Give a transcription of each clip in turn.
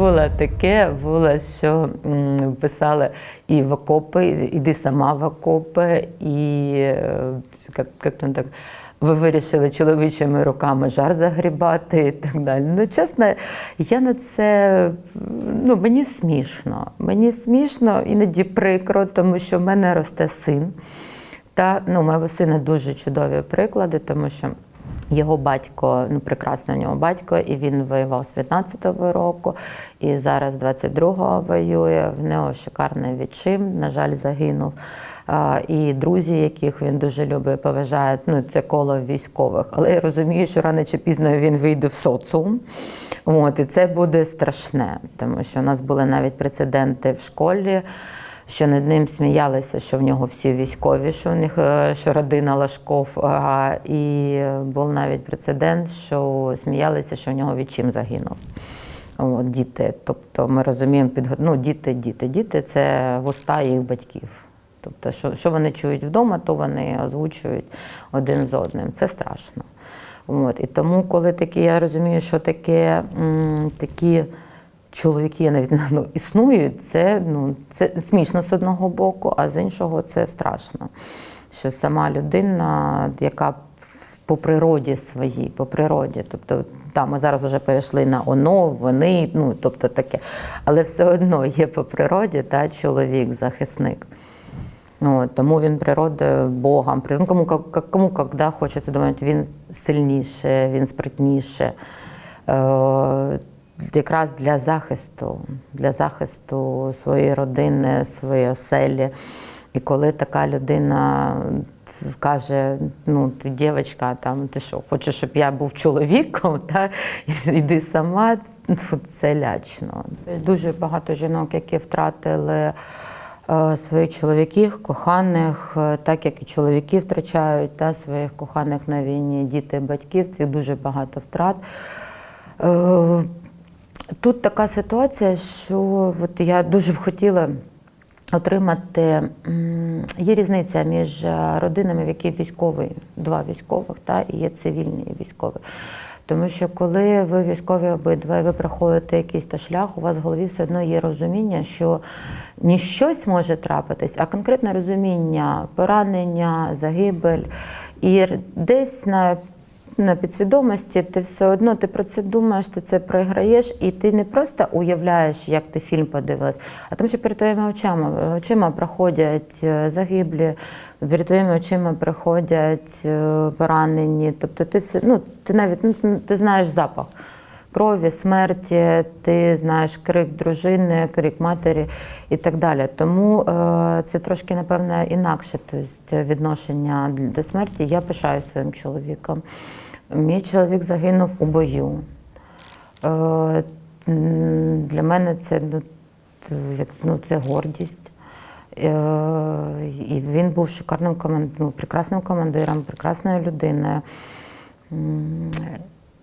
було таке, було, що писали і в окопи, іди сама в окопи, і е, як, як там так. Ви вирішили чоловічими руками жар загрібати і так далі. Ну, чесно, я на це ну, мені смішно. Мені смішно, іноді прикро, тому що в мене росте син. Та ну, у моєго сина дуже чудові приклади, тому що його батько, ну прекрасний у нього батько, і він воював з 15-го року, і зараз 22-го воює. В нього шикарний відчим, на жаль, загинув. І друзі, яких він дуже любить, поважає, ну це коло військових. Але я розумію, що рано чи пізно він вийде в соціум. От, і це буде страшне, тому що у нас були навіть прецеденти в школі що над ним сміялися, що в нього всі військові, що в них е, що родина Лашков. І був навіть прецедент, що сміялися, що в нього відчим загинув. От, діти. Тобто ми розуміємо, підго... ну, діти, діти. Діти це вуста їх батьків. Тобто, що, що вони чують вдома, то вони озвучують один з одним. Це страшно. От. І тому, коли такі, я розумію, що таке м, такі чоловіки я навіть ну, існують, це, ну, це смішно з одного боку, а з іншого це страшно. Що сама людина, яка по природі своїй, по природі, тобто там ми зараз вже перейшли на оно, вони, ну тобто таке, але все одно є по природі та чоловік, захисник. Ну, тому він природою Богом. ну, Кому, кому коли хочете думати, він сильніше, він спритніше. Е, якраз для захисту, для захисту своєї родини, своєї оселі. І коли така людина каже, ну ти дівчинка, там ти що, хочеш, щоб я був чоловіком, та йди сама, це лячно. Дуже багато жінок, які втратили е, своїх чоловіків, коханих, е, так як і чоловіки втрачають та, своїх коханих на війні, діти, батьків, це дуже багато втрат. Тут така ситуація, що от я дуже б хотіла отримати. Є різниця між е, родинами, в якій військовий, два військових, та, і є цивільні військові. Тому що коли ви військові обидва, і ви проходите якийсь та шлях, у вас в голові все одно є розуміння, що не щось може трапитись, а конкретне розуміння, поранення, загибель. І десь на на підсвідомості ти все одно ти про це думаєш, ти це програєш, і ти не просто уявляєш, як ти фільм подивилась, а тому, що перед твоїми очима очима проходять е, загиблі, перед твоїми очима проходять е, поранені. Тобто ти все, ну ти навіть ну, ти- ти знаєш запах. Крові, смерті, ти знаєш крик дружини, крик матері і так далі. Тому е, це трошки, напевно, інакше тобто, відношення до смерті. Я пишаю своїм чоловіком. Мій чоловік загинув у бою. Е, для мене це, ну, ну, це гордість. Е, і він був шикарним команд... ну, прекрасним командиром, прекрасною людиною.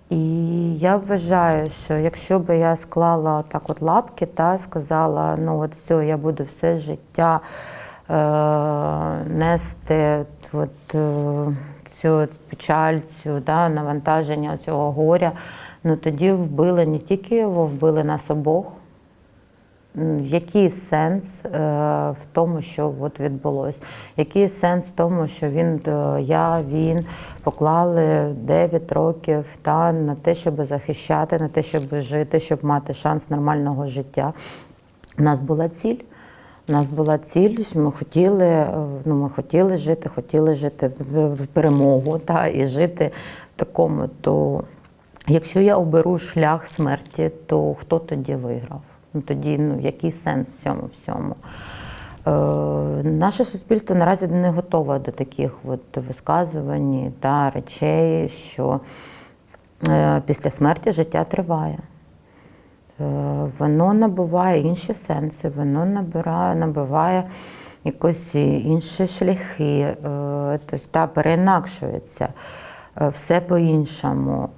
І я вважаю, що якщо би я склала так от лапки та сказала, ну от все, я буду все життя е, нести от, е, цю печаль, цю да, навантаження цього горя, ну тоді вбили не тільки його, вбили нас обох. Який сенс е, в тому, що от відбулося? Який сенс в тому, що він, е, я, він поклали 9 років та, на те, щоб захищати, на те, щоб жити, щоб мати шанс нормального життя? У нас була ціль. У нас була ціль, ми хотіли, е, ну, ми хотіли жити, хотіли жити в перемогу та, і жити в такому. То якщо я оберу шлях смерті, то хто тоді виграв? Ну, тоді ну, який сенс цьому всьому? Е, наше суспільство наразі не готове до таких от висказувань та речей, що е, після смерті життя триває. Е, Воно набуває інші сенси, воно набирає, набуває якось інші шляхи, тобто та переінакшується. Все по-іншому.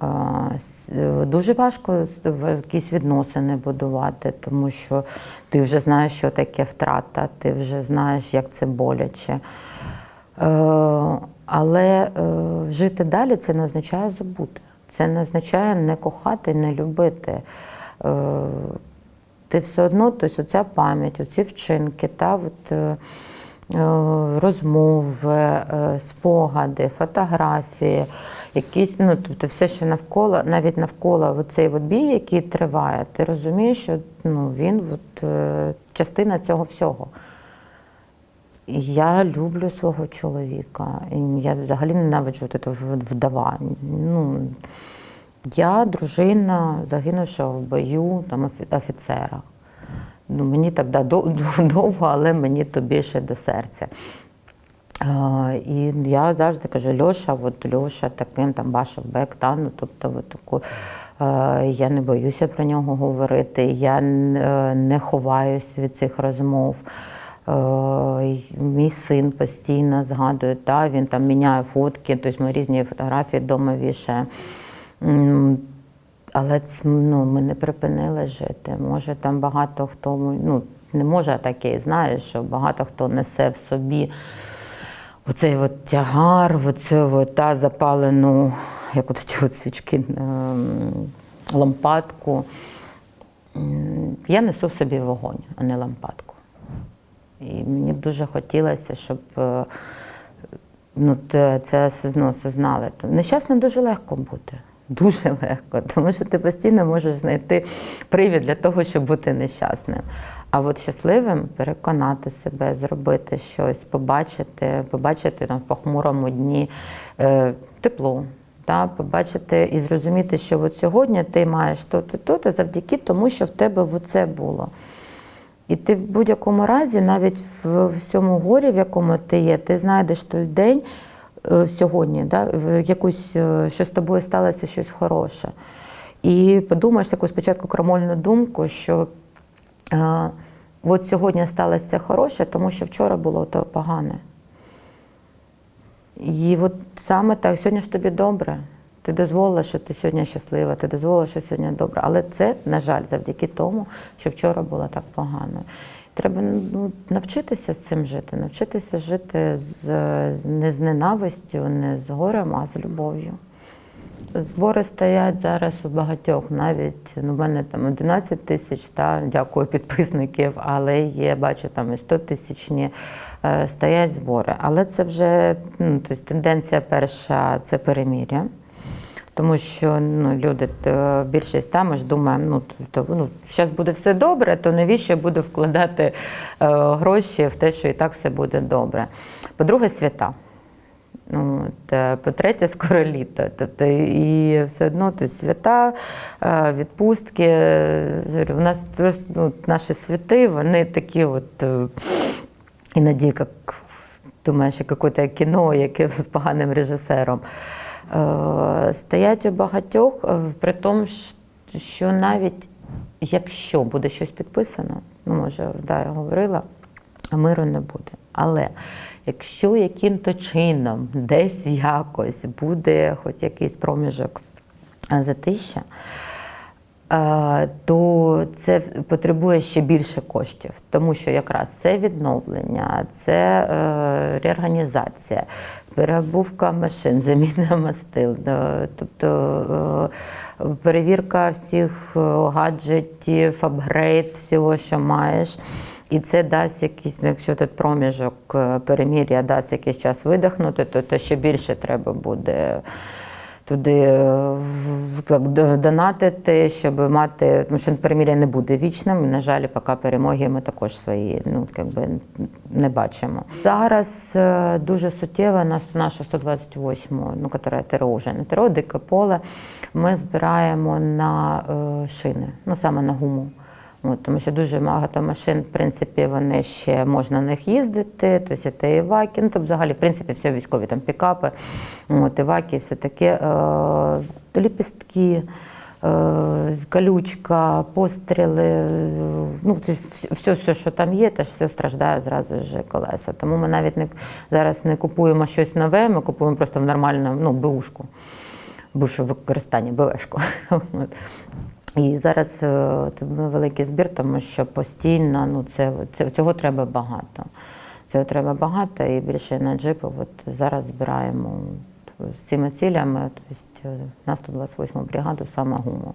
Дуже важко якісь відносини будувати, тому що ти вже знаєш, що таке втрата, ти вже знаєш, як це боляче. Е, Але е, жити далі це не означає забути. Це не означає не кохати, не любити. Е, ти все одно, тобто оця пам'ять, оці вчинки, та, от, е, розмови, е, спогади, фотографії, якісь, ну, тобто все, що навколо, навіть навколо оцей от бій, який триває, ти розумієш, що ну, він от, е, частина цього всього. Я люблю свого чоловіка. Я взагалі ненавиджу ту вдова. Ну, я дружина загинувшого в бою там, офіцера. Ну, мені так довго, але мені то більше до серця. І я завжди кажу, Льоша, от Льоша таким там башав бек, та, ну, тобто от таку, я не боюся про нього говорити, я е, не ховаюсь від цих розмов. Мій син постійно згадує, та, він там міняє фотки, тобто ми різні фотографії вдома вішає. Але ну, ми не припинили жити. Може, там багато хто, ну, не може таке, знаєш, що багато хто несе в собі оцей от тягар, оцю от, та запалену, як от ті от свічки, ем, лампадку. Я несу в собі вогонь, а не лампадку. І мені б дуже хотілося, щоб е, ну, це ну, осознали. Нещасним дуже легко бути. Дуже легко, тому що ти постійно можеш знайти привід для того, щоб бути нещасним. А от щасливим переконати себе, зробити щось, побачити, побачити там в похмурому дні е, тепло, та, побачити і зрозуміти, що от сьогодні ти маєш то-то, то-то завдяки тому, що в тебе це було. І ти в будь-якому разі, навіть в всьому горі, в якому ти є, ти знайдеш той день сьогодні, да, якусь, е, що з тобою сталося щось хороше. І подумаєш таку спочатку крамольну думку, що е, от сьогодні сталося це хороше, тому що вчора було то погане. І от саме так, сьогодні ж тобі добре. Ти дозволила, що ти сьогодні щаслива, ти дозволила, що сьогодні добре. Але це, на жаль, завдяки тому, що вчора було так погано. Треба ну, навчитися з цим жити, навчитися жити з, не з ненавистю, не з горем, а з любов'ю. Збори стоять зараз у багатьох, навіть ну, в мене там 11 тисяч, та дякую підписників, але є, бачу, там і 100 тисячні е, стоять збори. Але це вже ну, тобто, тенденція перша це перемір'я. Тому що ну, люди, е, більшість там ж думає, ну, тобто, ну, зараз буде все добре, то навіщо я буду вкладати е, гроші в те, що і так все буде добре. По-друге, свята. Ну, от, е, по-третє, скоро літо. Тобто, і все одно то свята, е, відпустки. У нас ну, наші святи, вони такі от іноді, як думаєш, як якесь кіно, яке з поганим режисером. Е, Стоять у багатьох, е, при тому, що навіть якщо буде щось підписано, ну може, да, я говорила, миру не буде. Але якщо яким-то чином десь якось буде хоч якийсь проміжок е, затища, то це потребує ще більше коштів, тому що якраз це відновлення, це е, реорганізація, перебувка машин, заміна мастил, тобто е, перевірка всіх е, гаджетів, апгрейд всього, що маєш. І це дасть якийсь, ну, якщо тут проміжок перемір'я дасть якийсь час видихнути, то, то ще більше треба буде туди е, донатити, щоб мати, тому що перемір'я не буде вічним. На жаль, поки перемоги ми також свої ну, якби, не бачимо. Зараз е, дуже суттєво нас наша 128, ну, яка ТРО вже не ТРО, дике поле, ми збираємо на е, шини, ну саме на гуму. Тому що дуже багато машин, в принципі, вони ще можна на них їздити, тобто це іваки, ну, тобто взагалі, в принципі, все військові там пікапи, от, іваки, все таке, е, ліпістки, е, колючка, постріли, е, ну, все, все, що там є, теж все страждає зразу ж колеса. Тому ми навіть не, зараз не купуємо щось нове, ми купуємо просто в нормальну ну, бушку, бувшу використання, БВшку. І зараз е, це великий збір, тому що постійно ну, це, це, цього треба багато. Цього треба багато і більше на джипу. От зараз збираємо з цими цілями, тобто на 128 бригаду саме гуму.